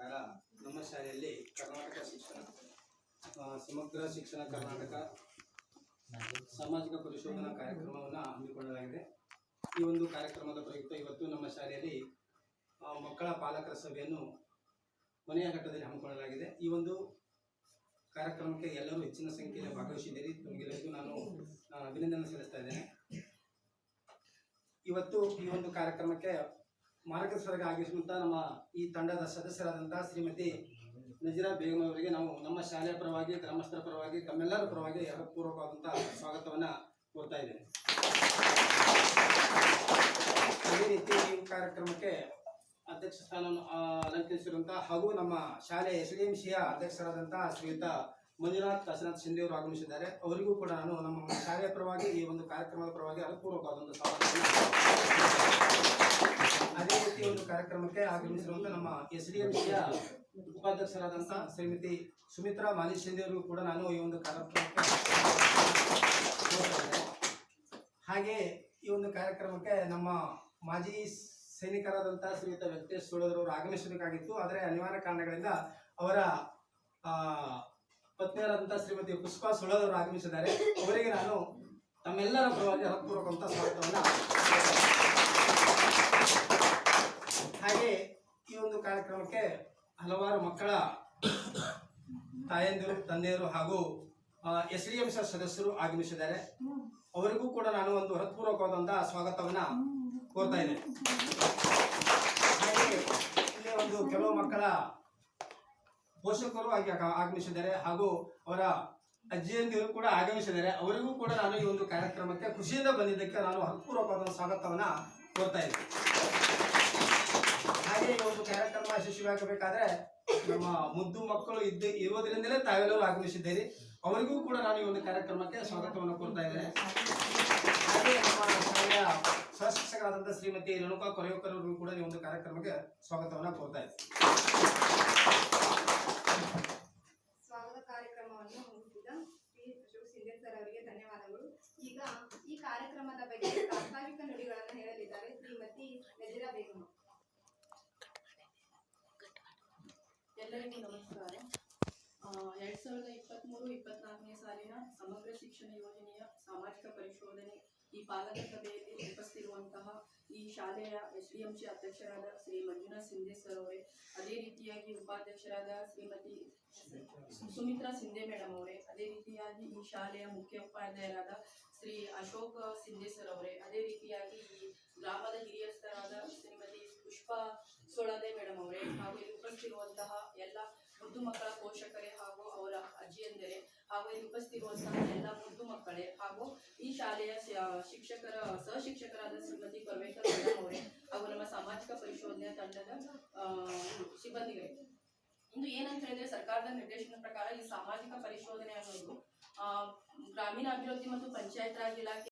ಪ್ರಕಾರ ನಮ್ಮ ಶಾಲೆಯಲ್ಲಿ ಕರ್ನಾಟಕ ಶಿಕ್ಷಣ ಸಮಗ್ರ ಶಿಕ್ಷಣ ಕರ್ನಾಟಕ ಸಾಮಾಜಿಕ ಪರಿಶೋಧನಾ ಕಾರ್ಯಕ್ರಮವನ್ನು ಹಮ್ಮಿಕೊಳ್ಳಲಾಗಿದೆ. ಈ ಒಂದು ಕಾರ್ಯಕ್ರಮದ ಪ್ರಯುಕ್ತ ಇವತ್ತು ನಮ್ಮ ಶಾಲೆಯಲ್ಲಿ ಮಕ್ಕಳ ಪಾಲಕರ ಸಭೆಯನ್ನು ಕೊನೆಯ ಘಟ್ಟದಲ್ಲಿ ಹಮ್ಮಿಕೊಳ್ಳಲಾಗಿದೆ. ಈ ಒಂದು ಕಾರ್ಯಕ್ರಮಕ್ಕೆ ಎಲ್ಲರೂ ಹೆಚ್ಚಿನ ಸಂಖ್ಯೆಯಲ್ಲಿ ಭಾಗವಹಿಸಿದ್ದೀರಿ. ತಮಗೆಲ್ಲರಿಗೂ ನಾನು ಅಭಿನಂದನೆ ಸಲ್ಲಿಸ್ತಾ ಇದ್ದೇನೆ. ಇವತ್ತು ಈ ಒಂದು ಕಾರ್ಯಕ್ರಮಕ್ಕೆ ಮಾರ್ಗದರ್ಶಕರಾಗಿ ಆಗಿರುವಂತಹ ನಮ್ಮ ಈ ತಂಡದ ಸದಸ್ಯರಾದಂತಹ ಶ್ರೀಮತಿ ನಜೀರಾ ಬೇಗಂ ಅವರಿಗೆ ನಾವು ನಮ್ಮ ಶಾಲೆಯ ಪರವಾಗಿ, ಗ್ರಾಮಸ್ಥರ ಪರವಾಗಿ, ತಮ್ಮೆಲ್ಲರ ಪರವಾಗಿ ಪೂರ್ವಕವಾದಂತಹ ಸ್ವಾಗತವನ್ನ ಕೋರ್ತಾ ಇದ್ದೇನೆ. ಅದೇ ರೀತಿ ಈ ಕಾರ್ಯಕ್ರಮಕ್ಕೆ ಅಧ್ಯಕ್ಷ ಸ್ಥಾನವನ್ನು ಅಲಂಕರಿಸಿರುವಂಥ ಹಾಗೂ ನಮ್ಮ ಶಾಲೆ ಎಸ್ ಡಿ ಎಂ ಸಿಯ ಅಧ್ಯಕ್ಷರಾದಂತಹ ಶ್ರೀಯುತ ಮಂಜುನಾಥ್ ಕಾಶಿನಾಥ್ ಶಿಂದೆ ಅವರು ಆಗಮಿಸಿದ್ದಾರೆ. ಅವರಿಗೂ ಕೂಡ ನಾನು ನಮ್ಮ ಶಾಲೆಯ ಪರವಾಗಿ ಈ ಒಂದು ಕಾರ್ಯಕ್ರಮದ ಪರವಾಗಿ ಅನುಪೂರ್ವಕವಾದಂಥ ಒಂದು ಕಾರ್ಯಕ್ರಮಕ್ಕೆ ಆಗಮಿಸಿರುವಂತಹ ನಮ್ಮ ಎಸ್ ಡಿ ಎಂ ಸಿಯ ಉಪಾಧ್ಯಕ್ಷರಾದಂತಹ ಶ್ರೀಮತಿ ಸುಮಿತ್ರಾ ಶಿಂದೆ ಕೂಡ ನಾನು ಈ ಒಂದು ಕಾರ್ಯಕ್ರಮಕ್ಕೆ ಹಾಗೆ ಈ ಒಂದು ಕಾರ್ಯಕ್ರಮಕ್ಕೆ ನಮ್ಮ ಮಾಜಿ ಸೈನಿಕರಾದಂತಹ ಶ್ರೀಯುತ ವೆಂಕಟೇಶ್ ಸೋಳರವರು ಆಗಮಿಸಬೇಕಾಗಿತ್ತು. ಆದರೆ ಅನಿವಾರ್ಯ ಕಾರಣಗಳಿಂದ ಅವರ ಪತ್ನಿಯರಾದಂತಹ ಶ್ರೀಮತಿ ಪುಷ್ಪಾ ಸೋಳರವರು ಆಗಮಿಸಿದ್ದಾರೆ. ಅವರಿಗೆ ನಾನು ತಮ್ಮೆಲ್ಲರ ಪರವಾಗಿ ಹೃತ್ಪೂರ್ವಕಂತ ಸ್ವಾಗತವನ್ನ ಹಾಗೆ ಈ ಒಂದು ಕಾರ್ಯಕ್ರಮಕ್ಕೆ ಹಲವಾರು ಮಕ್ಕಳ ತಾಯಂದಿರು, ತಂದೆಯರು ಹಾಗೂ ಎಸ್ ಡಿ ಎಂ ಸದಸ್ಯರು ಆಗಮಿಸಿದ್ದಾರೆ. ಅವರಿಗೂ ಕೂಡ ನಾನು ಒಂದು ಹೃತ್ಪೂರ್ವಕವಾದಂತಹ ಸ್ವಾಗತವನ್ನ ಕೋರ್ತಾ ಇದ್ದೇನೆ. ಇಲ್ಲಿ ಒಂದು ಕೆಲವು ಮಕ್ಕಳ ಪೋಷಕರು ಆಗಿ ಆಗಮಿಸಿದ್ದಾರೆ ಹಾಗೂ ಅವರ ಅಜ್ಜಿಯಂದಿರು ಕೂಡ ಆಗಮಿಸಿದ್ದಾರೆ. ಅವರಿಗೂ ಕೂಡ ನಾನು ಈ ಒಂದು ಕಾರ್ಯಕ್ರಮಕ್ಕೆ ಖುಷಿಯಿಂದ ಬಂದಿದ್ದಕ್ಕೆ ನಾನು ಹೃತ್ಪೂರ್ವಕವಾದ ಸ್ವಾಗತವನ್ನ ಕೋರ್ತಾ ಇದ್ದೇನೆ. ಈ ಒಂದು ಕಾರ್ಯಕ್ರಮ ಯಶಸ್ವಿಯಾಗಬೇಕಾದ್ರೆ ನಮ್ಮ ಮುದ್ದು ಮಕ್ಕಳು ಇದ್ದ ಇರೋದ್ರಿಂದಲೇ ತಾವೆಲ್ಲರೂ ಆಗಮಿಸಿದ್ದೀರಿ. ಅವರಿಗೂ ಕೂಡ ನಾನು ಈ ಒಂದು ಕಾರ್ಯಕ್ರಮಕ್ಕೆ ಸ್ವಾಗತವನ್ನು ಕೋರ್ತಾ ಇದ್ದೇನೆ. ಹಾಗೆ ನಮ್ಮ ಶಾಲೆಯ ಶ್ರೀಮತಿ ರೇಣುಕಾ ಕೊರೆಯೋಕರ್ ಕೂಡ ಈ ಒಂದು ಕಾರ್ಯಕ್ರಮಕ್ಕೆ ಸ್ವಾಗತವನ್ನ ಕೋರ್ತಾ ಇದ್ದೀನಿ. ಕಾರ್ಯಕ್ರಮವನ್ನು ಮುಗಿಸಿದ ಶ್ರೀ ಅಶೋಕ್ ಸಿಂಧೆ ಅವರಿಗೆ ಧನ್ಯವಾದಗಳು. ಈಗ ಈ ಕಾರ್ಯಕ್ರಮದ ಬಗ್ಗೆ ಪ್ರಾಸ್ತಾವಿಕ ನುಡಿಗಳನ್ನು ಹೇಳಲಿದ್ದಾರೆ ಶ್ರೀಮತಿ ನಜೀರಾ ಬೇಗಂ. ಎಲ್ಲರಿಗೂ ನಮಸ್ಕಾರ. ಎರಡ್ ಸಾವಿರದ ಇಪ್ಪತ್ತ್ಮೂರು ಇಪ್ಪತ್ನಾಲ್ಕನೇ ಸಾಲಿನ ಸಮಗ್ರ ಶಿಕ್ಷಣ ಯೋಜನೆಯ ಸಾಮಾಜಿಕ ಪರಿಶೋಧನೆ ಈ ಪಾಲಕ ಸಭೆಯಲ್ಲಿ ಉಪಸ್ಥಿರುವಂತಹ ಈ ಶಾಲೆಯ ಎಸ್ ಡಿ ಅಧ್ಯಕ್ಷರಾದ ಶ್ರೀ ಮಂಜುನಾಥ್ ಸಿಂಧೆ ಸರ್ ಅವರೇ, ಅದೇ ರೀತಿಯಾಗಿ ಉಪಾಧ್ಯಕ್ಷರಾದ ಶ್ರೀಮತಿ ಸುಮಿತ್ರಾ ಸಿಂಧೆ ಮೇಡಮ್ ಅವರೇ, ಅದೇ ರೀತಿಯಾಗಿ ಈ ಶಾಲೆಯ ಮುಖ್ಯೋಪಾಧ್ಯಾಯರಾದ ಶ್ರೀ ಅಶೋಕ್ ಸಿಂಧೆ ಸರ್ ಅವರೇ, ಅದೇ ರೀತಿಯಾಗಿ ಈ ಗ್ರಾಮದ ಹಿರಿಯಸ್ಥರಾದ ಶ್ರೀಮತಿ ಪುಷ್ಪಾ ಸೊಳದೆ ಹಾಗೂ ಎಲ್ಲ ಮುದ್ದು ಮಕ್ಕಳ ಪೋಷಕರೇ ಹಾಗೂ ಅವರ ಅಜ್ಜಿಯಂದರೆ ಹಾಗೂ ಇಲ್ಲಿ ಉಪಸ್ಥಿತಿರುವಂತಹ ಎಲ್ಲ ಮುದ್ದು ಮಕ್ಕಳೇ ಹಾಗೂ ಈ ಶಾಲೆಯ ಶಿಕ್ಷಕರ ಸಹಶಿಕ್ಷಕರಾದ ಶ್ರೀಮತಿ ಪರಮೇಶ್ವರ ಅವರೇ ಹಾಗೂ ನಮ್ಮ ಸಾಮಾಜಿಕ ಪರಿಶೋಧನೆ ತಂಡದ ಸಿಬ್ಬಂದಿಗಳೇ. ಇಂದು ಏನಂತ ಹೇಳಿದ್ರೆ ಸರ್ಕಾರದ ನಿರ್ದೇಶನ ಪ್ರಕಾರ ಈ ಸಾಮಾಜಿಕ ಪರಿಶೋಧನೆ ಅನ್ನೋದು ಗ್ರಾಮೀಣಾಭಿವೃದ್ಧಿ ಮತ್ತು ಪಂಚಾಯತ್ ರಾಜ್ ಇಲಾಖೆ